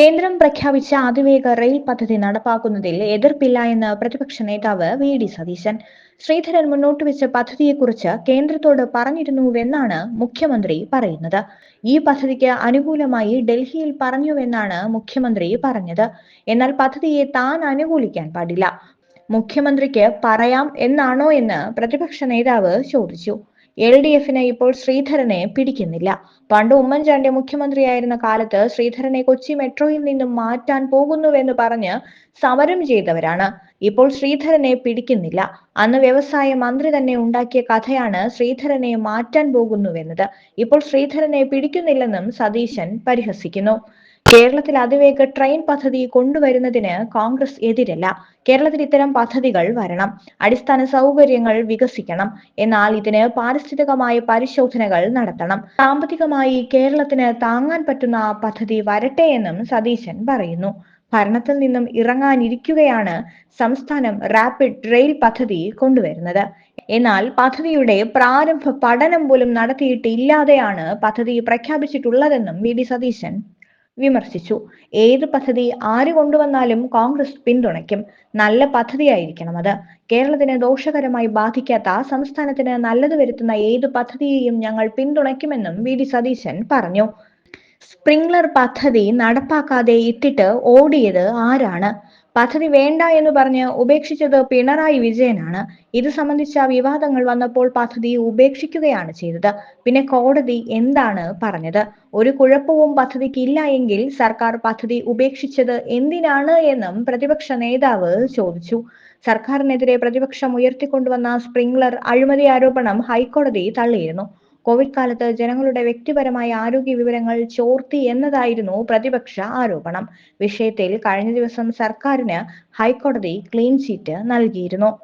കേന്ദ്രം പ്രഖ്യാപിച്ച അതിവേഗ റെയിൽ പദ്ധതി നടപ്പാക്കുന്നതിൽ എതിർപ്പില്ല എന്ന് പ്രതിപക്ഷ നേതാവ് വി ഡി സതീശൻ. ശ്രീധരൻ മുന്നോട്ട് വെച്ച പദ്ധതിയെക്കുറിച്ച് കേന്ദ്രത്തോട് പറഞ്ഞിരുന്നുവെന്നാണ് മുഖ്യമന്ത്രി പറയുന്നത്. ഈ പദ്ധതിക്ക് അനുകൂലമായി ഡൽഹിയിൽ പറഞ്ഞുവെന്നാണ് മുഖ്യമന്ത്രി പറഞ്ഞത്. എന്നാൽ പദ്ധതിയെ താൻ അനുകൂലിക്കാൻ പാടില്ല. മുഖ്യമന്ത്രിക്ക് പറയാം എന്നാണോ എന്ന് പ്രതിപക്ഷ നേതാവ് ചോദിച്ചു. എൽ ഡി എഫിന് ഇപ്പോൾ ശ്രീധരനെ പിടിക്കുന്നില്ല. പണ്ട് ഉമ്മൻചാണ്ടി മുഖ്യമന്ത്രിയായിരുന്ന കാലത്ത് ശ്രീധരനെ കൊച്ചി മെട്രോയിൽ നിന്നും മാറ്റാൻ പോകുന്നുവെന്ന് പറഞ്ഞ് സമരം ചെയ്തവരാണ്. ഇപ്പോൾ ശ്രീധരനെ പിടിക്കുന്നില്ല. അന്ന് വ്യവസായ മന്ത്രി തന്നെ ഉണ്ടാക്കിയ കഥയാണ് ശ്രീധരനെ മാറ്റാൻ പോകുന്നുവെന്നത്. ഇപ്പോൾ ശ്രീധരനെ പിടിക്കുന്നില്ലെന്നും സതീശൻ പരിഹസിക്കുന്നു. കേരളത്തിൽ അതിവേഗ ട്രെയിൻ പദ്ധതി കൊണ്ടുവരുന്നതിന് കോൺഗ്രസ് എതിരല്ല. കേരളത്തിൽ ഇത്തരം പദ്ധതികൾ വരണം. അടിസ്ഥാന സൗകര്യങ്ങൾ വികസിക്കണം. എന്നാൽ ഇതിന് പാരിസ്ഥിതികമായ പരിശോധനകൾ നടത്തണം. സാമ്പത്തികമായി കേരളത്തിന് താങ്ങാൻ പറ്റുന്ന പദ്ധതി വരട്ടെ എന്നും സതീശൻ പറയുന്നു. ഭരണത്തിൽ നിന്നും ഇറങ്ങാനിരിക്കുകയാണ് സംസ്ഥാനം റാപ്പിഡ് റെയിൽ പദ്ധതി കൊണ്ടുവരുന്നത്. എന്നാൽ പദ്ധതിയുടെ പ്രാരംഭ പഠനം പോലും നടത്തിയിട്ടില്ലാതെയാണ് പദ്ധതി പ്രഖ്യാപിച്ചിട്ടുള്ളതെന്നും വി ഡി സതീശൻ വിമർശിച്ചു. ഏത് പദ്ധതി ആര് കൊണ്ടുവന്നാലും കോൺഗ്രസ് പിന്തുണയ്ക്കും. നല്ല പദ്ധതിയായിരിക്കണം അത്. കേരളത്തിന് ദോഷകരമായി ബാധിക്കാത്ത സംസ്ഥാനത്തിന് നല്ലത് വരുത്തുന്ന ഏത് പദ്ധതിയെയും ഞങ്ങൾ പിന്തുണയ്ക്കുമെന്നും വി. ഡി. സതീശൻ പറഞ്ഞു. സ്പ്രിംഗ്ലർ പദ്ധതി നടപ്പാക്കാതെ ഇട്ടിട്ട് ഓടിയത് ആരാണ്? പദ്ധതി വേണ്ട എന്ന് പറഞ്ഞ് ഉപേക്ഷിച്ചത് പിണറായി വിജയനാണ്. ഇത് സംബന്ധിച്ച വിവാദങ്ങൾ വന്നപ്പോൾ പദ്ധതി ഉപേക്ഷിക്കുകയാണ് ചെയ്തത്. പിന്നെ കോടതി എന്താണ് പറഞ്ഞത്? ഒരു കുഴപ്പവും പദ്ധതിക്ക് ഇല്ല എങ്കിൽ സർക്കാർ പദ്ധതി ഉപേക്ഷിച്ചത് എന്തിനാണ് എന്നും പ്രതിപക്ഷ നേതാവ് ചോദിച്ചു. സർക്കാരിനെതിരെ പ്രതിപക്ഷം ഉയർത്തിക്കൊണ്ടുവന്ന സ്പ്രിംഗ്ലർ അഴിമതി ആരോപണം ഹൈക്കോടതി തള്ളിയിരുന്നു. കോവിഡ് കാലത്ത് ജനങ്ങളുടെ വ്യക്തിപരമായ ആരോഗ്യ വിവരങ്ങൾ ചോർത്തി എന്നതായിരുന്നു പ്രതിപക്ഷ ആരോപണം. വിഷയത്തിൽ കഴിഞ്ഞ ദിവസം സർക്കാരിന് ഹൈക്കോടതി ക്ലീൻ ചീറ്റ് നൽകിയിരുന്നു.